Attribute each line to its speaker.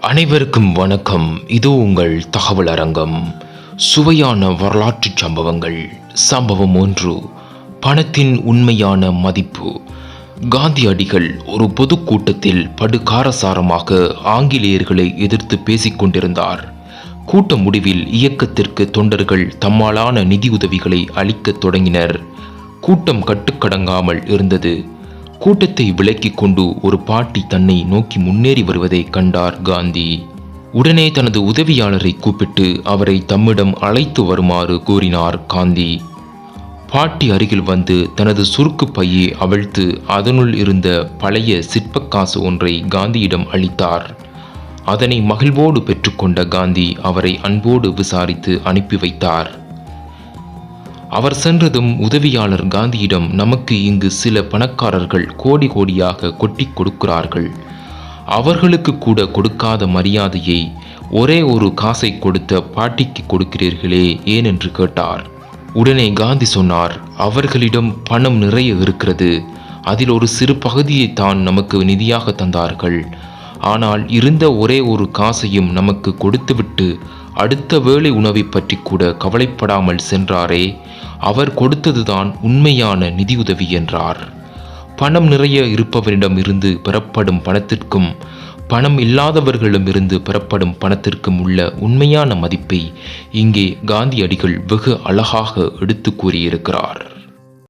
Speaker 1: அனைவருக்கும் வணக்கம். இது உங்கள் தகவல் அரங்கம். சுவையான வரலாற்றுச் சம்பவங்கள். சம்பவம் ஒன்று பணத்தின் உண்மையான மதிப்பு. காந்தியடிகள் ஒரு பொதுக்கூட்டத்தில் படுகாரசாரமாக ஆங்கிலேயர்களை எதிர்த்து பேசிக் கொண்டிருந்தார். கூட்ட முடிவில் இயக்கத்திற்கு தொண்டர்கள் தம்மாலான நிதியுதவிகளை அளிக்கத் தொடங்கினர். கூட்டம் கட்டுக்கடங்காமல் இருந்தது. கூட்டத்தை விலக்கிக் கொண்டு ஒரு பாட்டி தன்னை நோக்கி முன்னேறி வருவதை கண்டார் காந்தி. உடனே தனது உதவியாளரை கூப்பிட்டு அவரை தம்மிடம் அழைத்து வருமாறு கூறினார் காந்தி. பாட்டி அருகில் வந்து தனது சுருக்கு பையை அவிழ்த்து அதனுள் இருந்த பழைய சிற்பக்காசு ஒன்றை காந்தியிடம் அளித்தார். அதனை மகிழ்வோடு பெற்றுக்கொண்ட காந்தி அவரை அன்போடு விசாரித்து அனுப்பி வைத்தார். அவர் சென்றதும் உதவியாளர் காந்தியிடம் நமக்கு இங்கு சில பணக்காரர்கள் கோடி கோடியாக கொட்டி கொடுக்கிறார்கள். அவர்களுக்கு கூட கொடுக்காத மரியாதையை ஒரே ஒரு காசை கொடுத்த பாட்டிக்கு கொடுக்கிறீர்களே ஏன் என்று கேட்டார். உடனே காந்தி சொன்னார் அவர்களிடம் பணம் நிறைய இருக்கிறது. அதில் ஒரு சிறு பகுதியை தான் நமக்கு நிதியாக தந்தார்கள். ஆனால் இருந்த ஒரே ஒரு காசையும் நமக்கு கொடுத்துவிட்டு அடுத்த வேளை உணவை பற்றி கூட கவலைப்படாமல் சென்றாரே. அவர் கொடுத்ததுதான் உண்மையான நிதியுதவி என்றார். பணம் நிறைய இருப்பவரிடம் இருந்து பெறப்படும் பணத்திற்கும் பணம் இல்லாதவர்களிடமிருந்து பெறப்படும் பணத்திற்கும் உள்ள உண்மையான மதிப்பை இங்கே காந்தியடிகள் வெகு அழகாக எடுத்து கூறியிருக்கிறார்.